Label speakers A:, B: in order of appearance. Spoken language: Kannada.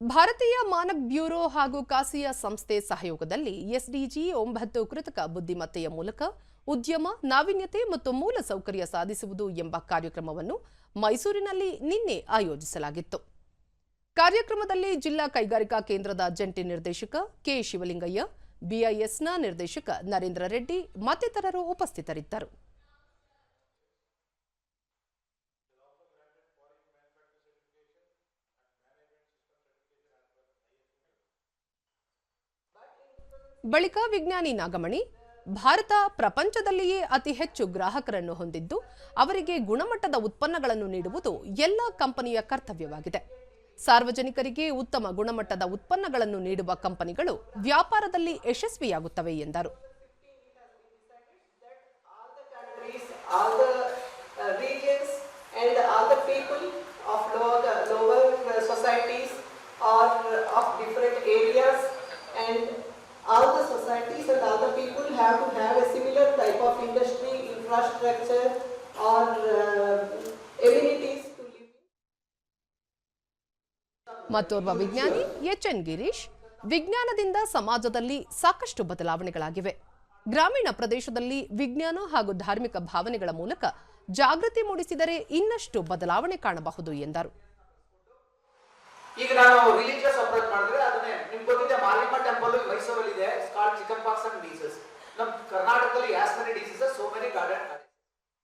A: ಭಾರತೀಯ ಮಾನಕ್ ಬ್ಯೂರೋ ಹಾಗೂ ಕಾಸಿಯಾ ಸಂಸ್ಥೆ ಸಹಯೋಗದಲ್ಲಿ ಎಸ್ಡಿಜಿ ಒಂಬತ್ತು ಕೃತಕ ಬುದ್ಧಿಮತ್ತೆಯ ಮೂಲಕ ಉದ್ಯಮ, ನಾವೀನ್ಯತೆ ಮತ್ತು ಮೂಲ ಸೌಕರ್ಯ ಸಾಧಿಸುವುದು ಎಂಬ ಕಾರ್ಯಕ್ರಮವನ್ನು ಮೈಸೂರಿನಲ್ಲಿ ನಿನ್ನೆ ಆಯೋಜಿಸಲಾಗಿತ್ತು. ಕಾರ್ಯಕ್ರಮದಲ್ಲಿ ಜಿಲ್ಲಾ ಕೈಗಾರಿಕಾ ಕೇಂದ್ರದ ಜಂಟಿ ನಿರ್ದೇಶಕ ಕೆ ಶಿವಲಿಂಗಯ್ಯ, ಬಿಐಎಸ್ನ ನಿರ್ದೇಶಕ ನರೇಂದ್ರ ರೆಡ್ಡಿ ಮತ್ತಿತರರು ಉಪಸ್ಥಿತರಿದ್ದರು. ಬಳಿಕ ವಿಜ್ಞಾನಿ ನಾಗಮಣಿ, ಭಾರತ ಪ್ರಪಂಚದಲ್ಲಿಯೇ ಅತಿ ಹೆಚ್ಚು ಗ್ರಾಹಕರನ್ನು ಹೊಂದಿದ್ದು, ಅವರಿಗೆ ಗುಣಮಟ್ಟದ ಉತ್ಪನ್ನಗಳನ್ನು ನೀಡುವುದು ಎಲ್ಲ ಕಂಪನಿಯ ಕರ್ತವ್ಯವಾಗಿದೆ. ಸಾರ್ವಜನಿಕರಿಗೆ ಉತ್ತಮ ಗುಣಮಟ್ಟದ ಉತ್ಪನ್ನಗಳನ್ನು ನೀಡುವ ಕಂಪನಿಗಳು ವ್ಯಾಪಾರದಲ್ಲಿ ಯಶಸ್ವಿಯಾಗುತ್ತವೆ ಎಂದರು.
B: And all the societies and other people have to have a similar type of industry, infrastructure or uh, amenities.
A: ಮತ್ತೋರ್ವ ವಿಜ್ಞಾನಿ ಎಚ್ ಎನ್ ಗಿರೀಶ್ ವಿಜ್ಞಾನದಿಂದ ಸಮಾಜದಲ್ಲಿ ಸಾಕಷ್ಟು ಬದಲಾವಣೆಗಳಾಗಿವೆ ಗ್ರಾಮೀಣ ಪ್ರದೇಶದಲ್ಲಿ ವಿಜ್ಞಾನ ಹಾಗೂ ಧಾರ್ಮಿಕ ಭಾವನೆಗಳ ಮೂಲಕ ಜಾಗೃತಿ ಮೂಡಿಸಿದರೆ ಇನ್ನಷ್ಟು ಬದಲಾವಣೆ ಕಾಣಬಹುದು ಎಂದರು
C: ಈಗ ನಾನು ಮೈಸೂರಲ್ಲಿ ಇದೆ. Called chicken pox and diseases ನಮ್ಮ ಕರ್ನಾಟಕದಲ್ಲಿ as many diseases so many garden